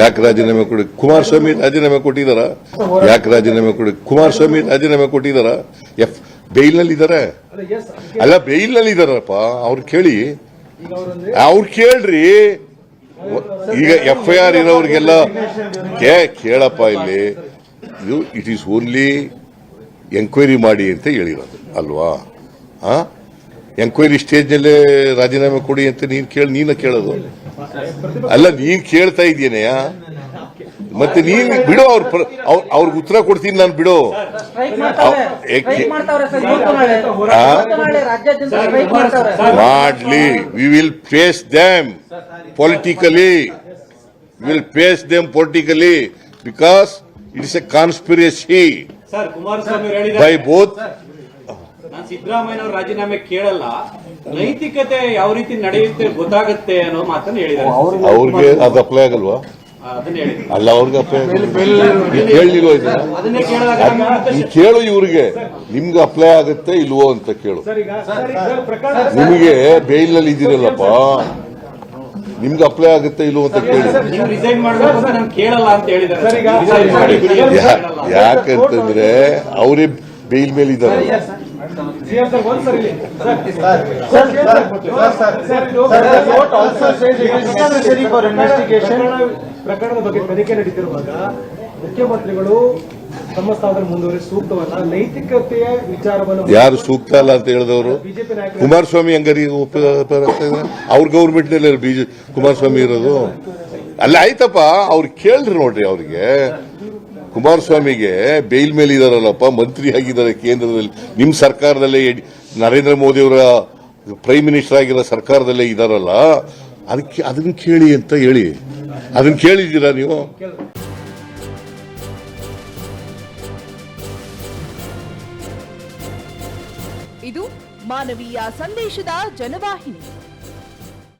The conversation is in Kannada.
ಯಾಕೆ ರಾಜೀನಾಮೆ ಕೊಡಿ ಕುಮಾರಸ್ವಾಮಿ ರಾಜೀನಾಮೆ ಕೊಟ್ಟಿದಾರ? ಯಾಕೆ ರಾಜೀನಾಮೆ ಕೊಡಿ ಕುಮಾರಸ್ವಾಮಿ ರಾಜೀನಾಮೆ ಕೊಟ್ಟಿದಾರ? ಎಫ್ ಬೇಲ್ನಲ್ಲಿ ಇದಾರೆ ಅಲ್ಲ ಬೇಲ್ನಲ್ಲಿ ಇದಾರಪ್ಪ ಅವ್ರು ಕೇಳಿ. ಅವ್ರು ಕೇಳ್ರಿ. ಈಗ ಎಫ್ ಐ ಆರ್ ಇರೋರಿಗೆಲ್ಲ ಕೇಳಪ್ಪ ಇಲ್ಲಿ. ಇದು ಇಟ್ ಈಸ್ ಓನ್ಲಿ ಎಂಕ್ವೈರಿ ಮಾಡಿ ಅಂತ ಹೇಳಿರೋದು, ಅಲ್ವಾ? ಎಂಕ್ವೈರಿ ಸ್ಟೇಜ್ನಲ್ಲೇ ರಾಜೀನಾಮೆ ಕೊಡಿ ಅಂತ ನೀನ್ ಕೇಳಿ ನೀನ ಕೇಳೋದು. ಅಲ್ಲ ನೀನ್ ಕೇಳ್ತಾ ಇದ್ದೀನೆಯ ಮತ್ತೆ ನೀನ್ ಬಿಡು ಅವ್ರ ಪ್ರ- ಅವ್ರ್- ಅವ್ರಿಗೆ ಉತ್ತರ ಕೊಡ್ತೀನಿ ನಾನು ಬಿಡು. ಮಾಡ್ಲಿ. We will face them politically will face them politically because it's a conspiracy by both Siddaramaiah ರಾಜೀನಾಮೆ ಕೇಳಲ್ಲ. ನೈತಿಕತೆ ಯಾವ ರೀತಿ ನಡೆಯುತ್ತೆ ಗೊತ್ತಾಗುತ್ತೆ ಅನ್ನೋ ಮಾತನ್ನ ಹೇಳಿದ್ದಾರೆ. ಅವ್ರಿಗೆ ಅದು ಅಪ್ಲೈ ಆಗಲ್ವಾ? ಅದನ್ನ ಹೇಳಿದ್ರು ಅಲ್ಲ ಅವ್ರಿಗೆ ಅಪ್ಲೈ ಕೇಳಲಿಲ್ವ ಇದನ್ನ ಕೇಳು ಇವ್ರಿಗೆ. ನಿಮ್ಗೆ ಅಪ್ಲೈ ಆಗುತ್ತೆ ಇಲ್ವೋ ಅಂತ ಕೇಳು. ನಿಮಗೆ ಬೇಯ್ಲಲ್ಲಿ ಇದ್ದೀರಲ್ಲಪ್ಪ? ನಿಮ್ಗೆ ಅಪ್ಲೈ ಆಗುತ್ತೆ ಇಲ್ವೋ ಅಂತ ಕೇಳಿ. ನೀವು ರಿಸೈನ್ ಮಾಡಬೇಕು sir, ನಾನು sir, sir, sir, sir, sir, sir, ಮುಖ್ಯಮಂತ್ರಿಗಳು ನೈತಿಕತೆಯ ವಿಚಾರವನ್ನು ಯಾರು ಸೂಕ್ತ ಅಲ್ಲ ಅಂತ ಹೇಳಿದವರು? ಕುಮಾರಸ್ವಾಮಿ ಹಂಗಾರಿ ಅವ್ರ ಗೌರ್ಮೆಂಟ್ನಲ್ಲಿ ಬಿಜೆ ಕುಮಾರಸ್ವಾಮಿ ಇರೋದು. ಅಲ್ಲ ಆಯ್ತಪ್ಪ ಅವ್ರು ಕೇಳ್ರಿ ನೋಡ್ರಿ ಅವ್ರಿಗೆ. ಕುಮಾರಸ್ವಾಮಿಗೆ ಬೇಲ್ ಮೇಲೆ ಇದಾರಲ್ಲಪ್ಪ, ಮಂತ್ರಿ ಆಗಿದ್ದಾರೆ ಕೇಂದ್ರದಲ್ಲಿ. ನಿಮ್ಮ ಸರ್ಕಾರದಲ್ಲೇ ನರೇಂದ್ರ ಮೋದಿ ಅವರ ಪ್ರೈಮ್ ಮಿನಿಸ್ಟರ್ ಆಗಿರೋ ಸರ್ಕಾರದಲ್ಲೇ ಇದಾರಲ್ಲ, ಅದಕ್ಕೆ, ಅದನ್ನ ಕೇಳಿ ಅಂತ ಹೇಳಿ. ಅದನ್ನ ಕೇಳಿದ್ದೀರಾ ನೀವು? ಇದು ಮಾನವೀಯ ಸಂದೇಶದ ಜನವಾಹಿನಿ.